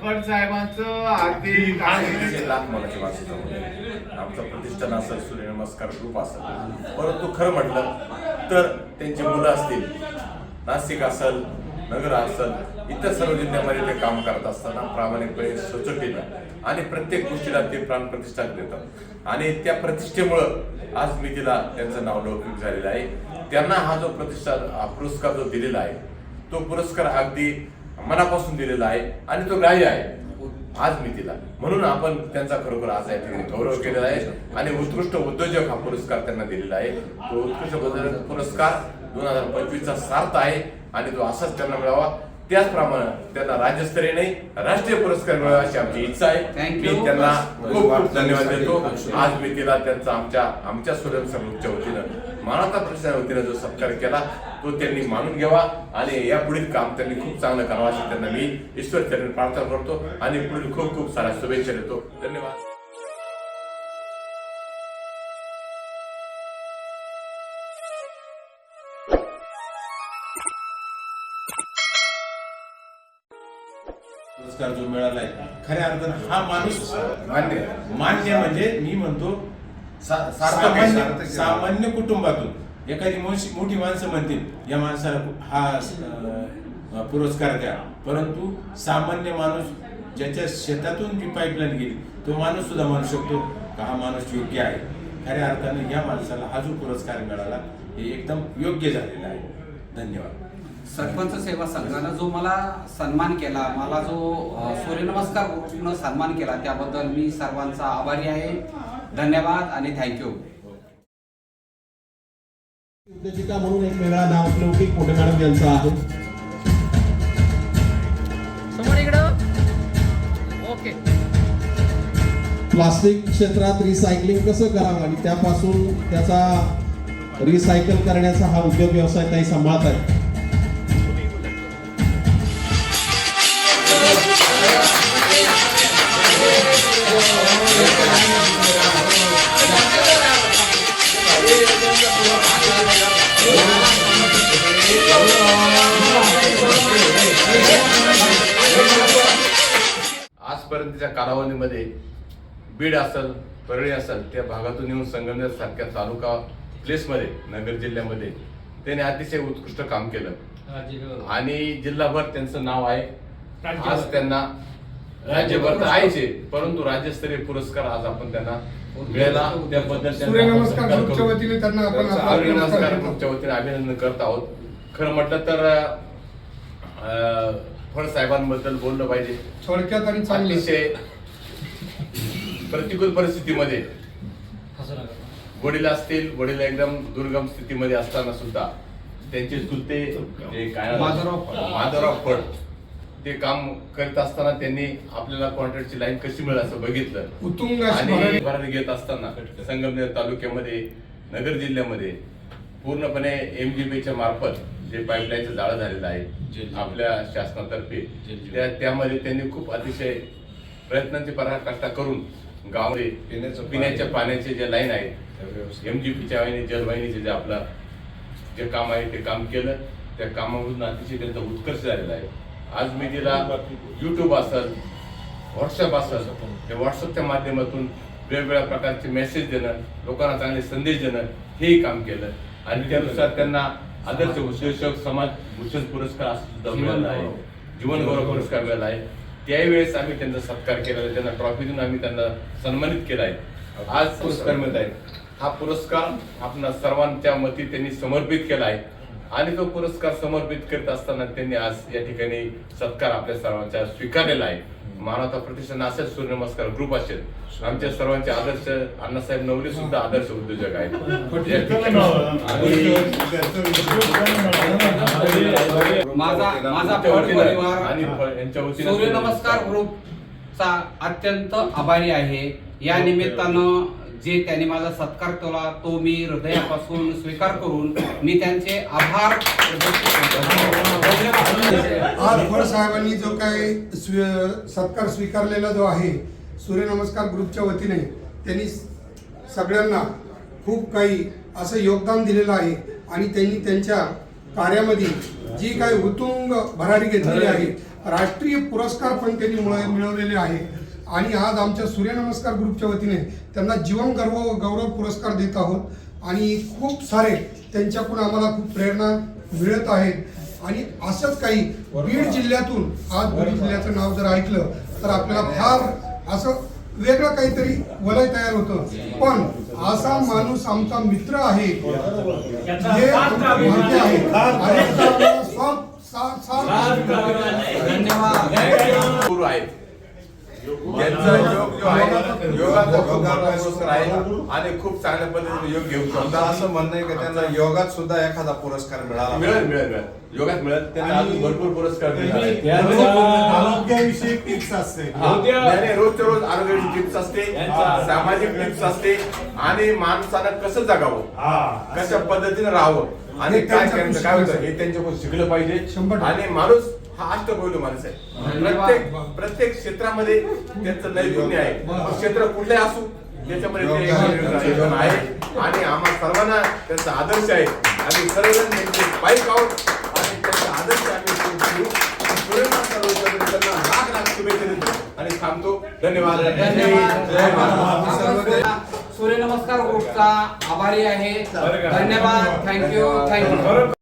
फड साहेबांचं हार्दिक भाषा आमचं. प्रतिष्ठान असेल सूर्यनमस्कार ग्रुप असेल परंतु खरं म्हटलं तर त्यांची मुलं असतील नाशिक असेल नगर असेल इतर सर्व जिल्ह्यामध्ये ते काम करत असताना प्रामाणिकपणे सचोटीनं आणि प्रत्येक गोष्टीला ते प्राण प्रतिष्ठा देतात. आणि त्या प्रतिष्ठेमुळं आज मी तिला त्यांचं नाव लौकिक झालेलं आहे. त्यांना हा जो प्रतिष्ठा हा पुरस्कार जो दिलेला आहे तो पुरस्कार अगदी मनापासून दिलेला आहे आणि तो ग्राह्य आहे. आज मी तिला. म्हणून आपण त्यांचा खरोखर आज या ठिकाणी गौरव केलेला आहे आणि उत्कृष्ट उद्योजक हा पुरस्कार त्यांना दिलेला आहे. तो उत्कृष्ट पुरस्कार दोन हजार पंचवीसचा सार्थ आहे आणि तो असाच त्यांना मिळावा. त्याचप्रमाणे त्यांना राज्यस्तरीय नाही राष्ट्रीय पुरस्कार मिळावा अशी आमची इच्छा आहे. मी त्यांना खूप खूप धन्यवाद देतो. आज मी तिला त्यांचा आमच्या आमच्या स्वयंसेवकच्या वतीनं मानवता प्रतिष्ठान वतीनं जो सत्कार केला तो त्यांनी मानून घ्यावा आणि या पुढील काम त्यांनी खूप चांगलं करावं अशी त्यांना मी ईश्वर चरणी प्रार्थना करतो आणि पुढील खूप खूप साऱ्या शुभेच्छा देतो. धन्यवाद. पुरस्कार जो मिळालाय खऱ्या अर्थानं हा माणूस मान्य मान्य म्हणजे मी म्हणतो सा- सामान्य कुटुंबातून. एखादी मोशी- मोठी माणसं म्हणतील या माणसाला हा अं, पुरस्कार द्या. परंतु सामान्य माणूस ज्याच्या शेतातून जी पाईपलाईन गेली तो माणूस सुद्धा म्हणू शकतो का हा माणूस योग्य आहे. खऱ्या अर्थाने या माणसाला हा जो पुरस्कार मिळाला हे एकदम योग्य झालेला आहे. धन्यवाद. सरपंच सेवा संघानं जो मला सन्मान केला मला जो सूर्यनमस्कार ग्रुपनं सन्मान केला त्याबद्दल मी सर्वांचा आभारी आहे. धन्यवाद आणि थँक्यू उद्योजिका म्हणून एक वेगळा नाव लौकिक मोठे मॅडम यांचा आहे. समोर इकडं. ओके प्लास्टिक क्षेत्रात रिसायकलिंग कसं करावं? आणि त्यापासून त्याचा रिसायकल करण्याचा हा उद्योग व्यवसाय ताई सांभाळत आहे आजपर्यंतच्या कालावधीमध्ये बीड असेल परळी असेल त्या भागातून येऊन संगमनेर सारख्या तालुका प्लेसमध्ये नगर जिल्ह्यामध्ये त्याने अतिशय उत्कृष्ट काम केलं. आणि जिल्हाभर त्यांचं नाव आहे. आज त्यांना राज्यभर तर आहेच आहे, परंतु राज्यस्तरीय पुरस्कार आज आपण त्यांना मिळाला. त्याबद्दल सूर्यनमस्कार ग्रुपच्या. वतीने अभिनंदन करत आहोत. खरं म्हटलं तर अं, फड साहेबांबद्दल बोललं पाहिजे. थोडक्यात आणि चांगले. अतिशय प्रतिकूल परिस्थितीमध्ये वडील असतील वडील एकदम दुर्गम स्थितीमध्ये असताना सुद्धा त्यांचे चुलते जे काय माधवराव फड. ते काम करीत असताना त्यांनी आपल्याला कॉन्ट्रॅक्टची लाईन कशी मिळेल असं बघितलं. उत्तुंग आणि घेत असताना संगमनेर तालुक्यामध्ये नगर जिल्ह्यामध्ये पूर्णपणे एमजीबीच्या मार्फत जे पाईपलाईनचं जाळं झालेलं आहे आपल्या शासनातर्फे त्या त्यामध्ये त्यांनी खूप अतिशय प्रयत्नांची पराकाष्ठा करून गावामध्ये पिण्याच्या पाण्याचे जे लाईन आहेत एमजीपीच्या वाहिनी जलवाहिनीचे जे आपलं जे काम आहे ते काम केलं. त्या कामामधून अतिशय त्यांचा उत्कर्ष झालेला आहे. आज मी तिला युट्यूब असेल व्हॉट्सअप असेल त्या व्हॉट्सअपच्या माध्यमातून वेगवेगळ्या प्रकारचे मेसेज देणं लोकांना चांगले संदेश देणं हेही काम केलं. आणि त्यानुसार त्यांना आदर्श उद्योजक समाज भूषण पुरस्कार असं सुद्धा मिळाला आहे. जीवन गौरव पुरस्कार मिळाला आहे. त्यावेळेस आम्ही त्यांचा सत्कार केला. त्यांना ट्रॉफी देऊन आम्ही त्यांना सन्मानित केला आहे. आज पुरस्कार मिळत आहे. हा पुरस्कार आपणा सर्वांच्या मती त्यांनी समर्पित केला आहे. आणि तो पुरस्कार समर्पित करत असताना त्यांनी आज या ठिकाणी सत्कार आपल्या सर्वांचा स्वीकारलेला आहे. मानवता प्रतिष्ठान असेल सूर्यनमस्कार ग्रुप असेल. आमच्या सर्वांचे आदर्श अण्णासाहेब नवरे सुद्धा आदर्श उद्योजक आहेत. आणि- यांच्या वतीनं सूर्यनमस्कार ग्रुपचा अत्यंत आभारी आहे. या निमित्तानं जे त्यांनी माझा सत्कार केला तो मी हृदयापासून स्वीकार करून मी त्यांचे आभार आज फळ साहेबांनी जो काय सत्कार स्वीकारलेला जो आहे सूर्यनमस्कार ग्रुपच्या वतीने त्यांनी सगळ्यांना खूप काही असं योगदान दिलेलं आहे आणि त्यांनी त्यांच्या कार्यामध्ये जी काही हुतुंग भरारी घेतलेली आहे राष्ट्रीय पुरस्कार पण त्यांनी मिळवलेले आहे. आणि आज आमच्या सूर्यनमस्कार ग्रुपच्या वतीने त्यांना जीवन गर्व गौरव पुरस्कार देत आहोत. आणि खूप सारे त्यांच्याकडून आम्हाला खूप प्रेरणा मिळत आहेत. आणि असंच काही बीड जिल्ह्यातून आज बीड जिल्ह्याचं नाव जर ऐकलं तर आपल्याला फार असं वेगळं काहीतरी वलय तयार होतं. पण असा माणूस आमचा मित्र आहे. हे भाग्य आहे. धन्यवाद. यांचा योग जो आहे योगाचा खूप आहे आणि खूप चांगल्या पद्धतीने योग घेऊ शकतात असं म्हणणं आहे की त्यांना योगात सुद्धा एखादा पुरस्कार मिळाला मिळेल मिळेल मिळेल. योगात मिळेल. त्यांना अजून भरपूर पुरस्कार आहेत. आरोग्याविषयी टिप्स असते. नाही, रोजच्या रोज आरोग्याची टिप्स असते सामाजिक टिप्स असते आणि माणसानं कसं जगावं? कशा पद्धतीने राहावं? आणि काय करायचं काय होतं. हे त्यांच्याकडून शिकलं पाहिजे. आणि माणूस हा अष्टपैलू माणूस आहे. प्रत्येक प्रत्येक क्षेत्रामध्ये त्यांचं नैपुण्य आहे. क्षेत्र कुठले असू त्याच्यामध्ये ते आहे. आणि आम्हा सर्वांना त्यांचा आदर्श आहे. आणि सर्वजण त्यांचे पाईक आहोत. आणि त्यांचा आदर्श आम्ही त्यांना लाख लाख शुभेच्छा देतो. आणि थांबतो. धन्यवाद. धन्यवाद. सूर्यनमस्कार ग्रुपचा आभारी आहे. धन्यवाद. Thank you thank you